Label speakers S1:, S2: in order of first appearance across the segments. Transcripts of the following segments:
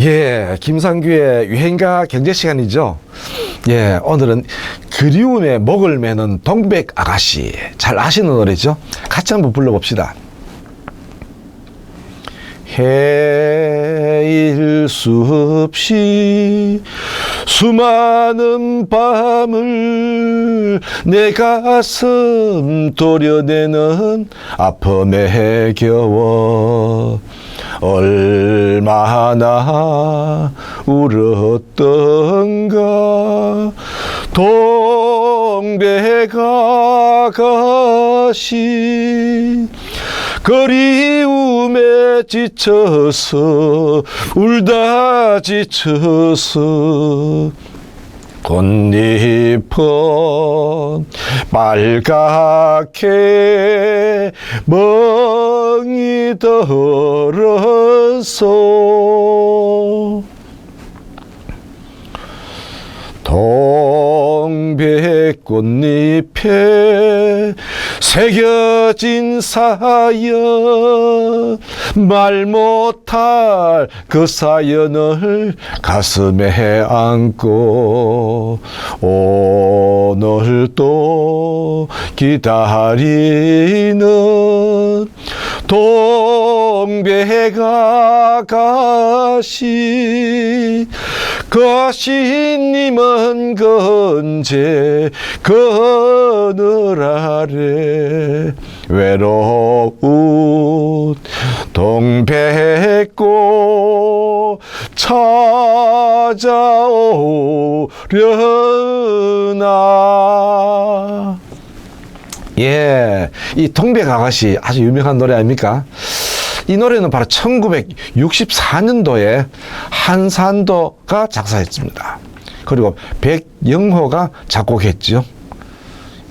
S1: 예, 김상규의 유행가 경제 시간이죠. 예, 오늘은 그리움의 목을 매는 동백 아가씨. 잘 아시는 노래죠? 같이 한번 불러봅시다. 해일 수 없이 수많은 밤을 내 가슴 도려내는 아픔에 겨워 얼마나 울었던가. 동백 아가씨 그리움에 지쳐서 울다 지쳐서 꽃잎은 빨갛게 멍이 들었어 동백꽃잎에 새겨진 사연. 말 못할 그 사연을 가슴에 안고 오늘도 기다리는 동백 아가씨 가시님은 건재 그늘 아래 외로운 동백꽃 찾아오려나 예, 이 동백 아가씨 아주 유명한 노래 아닙니까? 이 노래는 바로 1964년도에 한산도가 작사했습니다. 그리고 백영호가 작곡했죠.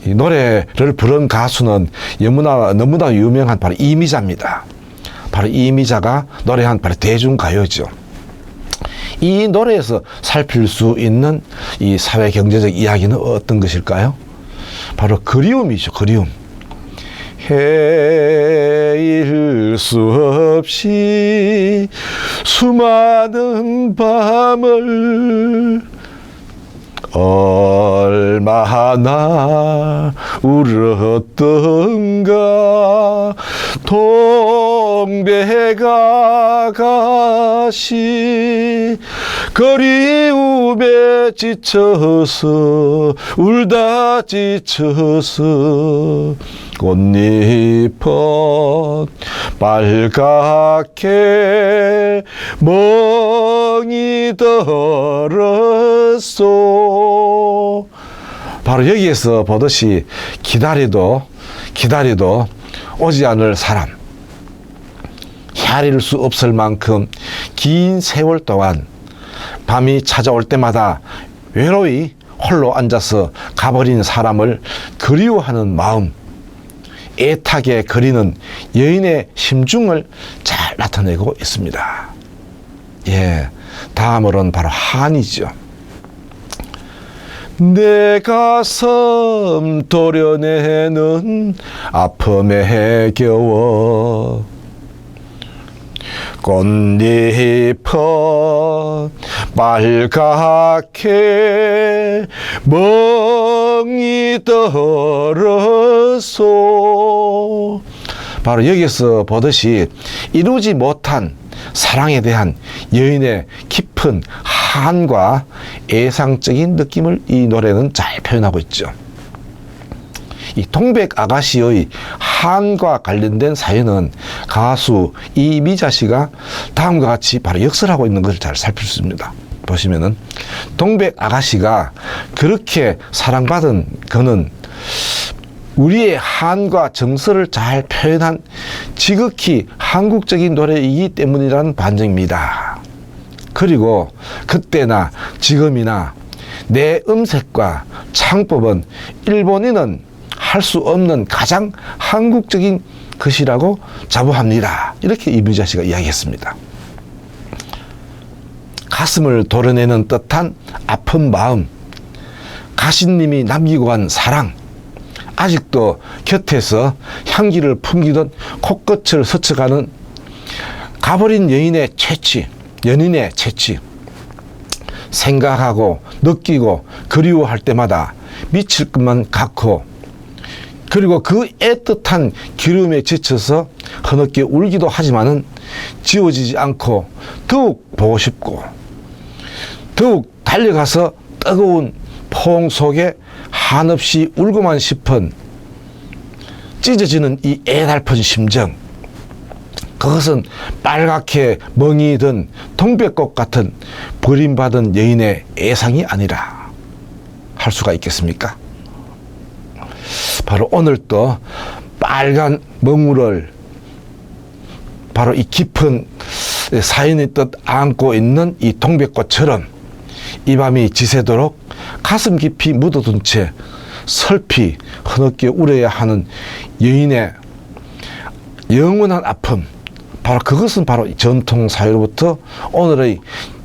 S1: 이 노래를 부른 가수는 너무나, 너무나 유명한 바로 이미자입니다. 바로 이미자가 노래한 바로 대중가요죠. 이 노래에서 살필 수 있는 이 사회 경제적 이야기는 어떤 것일까요? 바로 그리움이죠, 그리움. 헤일 수 없이 수많은 밤을 얼마나 울었던가. 동백 아가씨 그리움에 지쳐서 울다 지쳐서 꽃잎은 빨갛게 멍이 들었소. 바로 여기에서 보듯이 기다려도 기다려도 오지 않을 사람. 헤아릴 수 없을 만큼 긴 세월 동안 밤이 찾아올 때마다 외로이 홀로 앉아서 가버린 사람을 그리워하는 마음 애타게 그리는 여인의 심중을 잘 나타내고 있습니다. 예, 다음으로는 바로 한이죠. 내 가슴 도려내는 아픔에 겨워 꽃잎은 빨갛게 멍이 들었소 바로 여기서 보듯이 이루지 못한 사랑에 대한 여인의 깊은 한과 애상적인 느낌을 이 노래는 잘 표현하고 있죠. 이 동백 아가씨의 한과 관련된 사연은 가수 이미자 씨가 다음과 같이 바로 역설하고 있는 것을 잘 살필 수 있습니다. 보시면은 동백 아가씨가 그렇게 사랑받은 그는 우리의 한과 정서를 잘 표현한 지극히 한국적인 노래이기 때문이라는 반증입니다. 그리고 그때나 지금이나 내 음색과 창법은 일본인은 할 수 없는 가장 한국적인 것이라고 자부합니다. 이렇게 이미자 씨가 이야기했습니다. 가슴을 도려내는 듯한 아픈 마음, 가신님이 남기고 간 사랑, 아직도 곁에서 향기를 풍기던 코끝을 스쳐가는 가버린 여인의 채취, 연인의 채취, 생각하고 느끼고 그리워할 때마다 미칠 것만 같고 그리고 그 애틋한 기름에 지쳐서 흐느끼 울기도 하지만은 지워지지 않고 더욱 보고 싶고 더욱 달려가서 뜨거운 포옹 속에 한없이 울고만 싶은 찢어지는 이 애달픈 심정 그것은 빨갛게 멍이 든 동백꽃 같은 버림받은 여인의 애상이 아니라 할 수가 있겠습니까? 바로 오늘 또 빨간 멍울을 바로 이 깊은 사연의 뜻 안고 있는 이 동백꽃처럼 이 밤이 지새도록 가슴 깊이 묻어둔 채 슬피 흐느끼 울어야 하는 여인의 영원한 아픔 바로 그것은 바로 전통 사회로부터 오늘의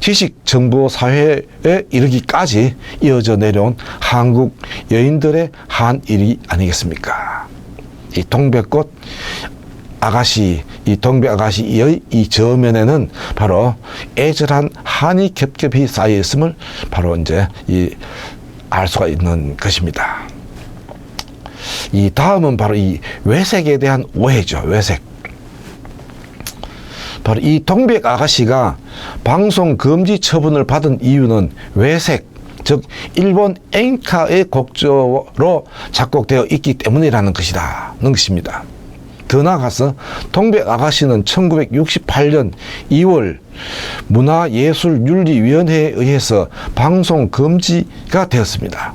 S1: 지식 정보 사회에 이르기까지 이어져 내려온 한국 여인들의 한 일이 아니겠습니까? 이 동백꽃 아가씨, 이 동백 아가씨의 이 저면에는 바로 애절한 한이 겹겹이 쌓여 있음을 바로 이제 이 알 수가 있는 것입니다. 이 다음은 바로 이 외색에 대한 오해죠. 외색. 바로 이 동백 아가씨가 방송 금지 처분을 받은 이유는 외색, 즉 일본 엔카의 곡조로 작곡되어 있기 때문이라는 것이다 는 것입니다. 더 나아가서 동백 아가씨는 1968년 2월 문화예술윤리위원회에 의해서 방송 금지가 되었습니다.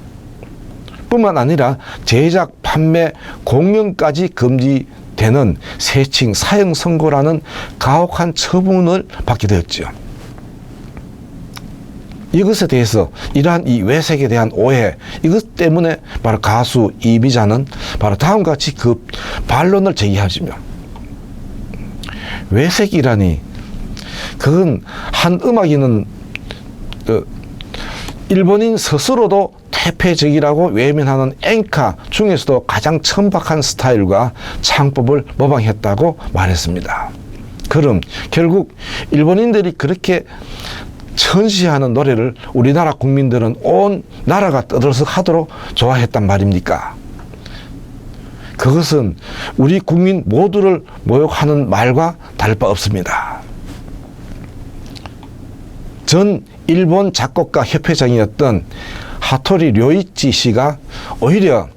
S1: 뿐만 아니라 제작, 판매, 공연까지 금지 되는 세칭 사형 선고라는 가혹한 처분을 받게 되었죠. 이것에 대해서 이러한 이 외색에 대한 오해 이것 때문에 바로 가수 이미자는 바로 다음과 같이 그 반론을 제기하시며 외색이라니 그건 한 음악인은 그 일본인 스스로도 퇴폐적이라고 외면하는 엔카 중에서도 가장 천박한 스타일과 창법을 모방했다고 말했습니다. 그럼 결국 일본인들이 그렇게 천시하는 노래를 우리나라 국민들은 온 나라가 떠들썩하도록 좋아했단 말입니까? 그것은 우리 국민 모두를 모욕하는 말과 다를 바 없습니다. 전 일본 작곡가 협회장이었던 하토리 료이치 씨가 오히려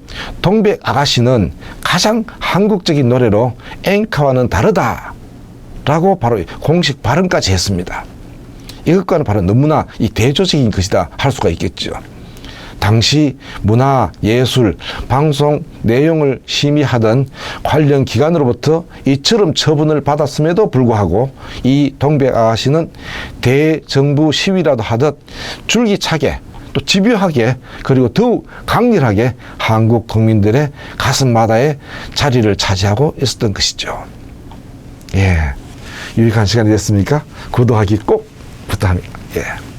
S1: 동백 아가씨는 가장 한국적인 노래로 엔카와는 다르다 라고 바로 공식 발언까지 했습니다. 이것과는 바로 너무나 이 대조적인 것이다 할 수가 있겠죠. 당시 문화, 예술, 방송 내용을 심의하던 관련 기관으로부터 이처럼 처분을 받았음에도 불구하고 이 동백 아가씨는 대정부 시위라도 하듯 줄기차게 또 집요하게 그리고 더욱 강렬하게 한국 국민들의 가슴마다에 자리를 차지하고 있었던 것이죠. 예. 유익한 시간이 됐습니까? 구독하기 꼭 부탁합니다. 예.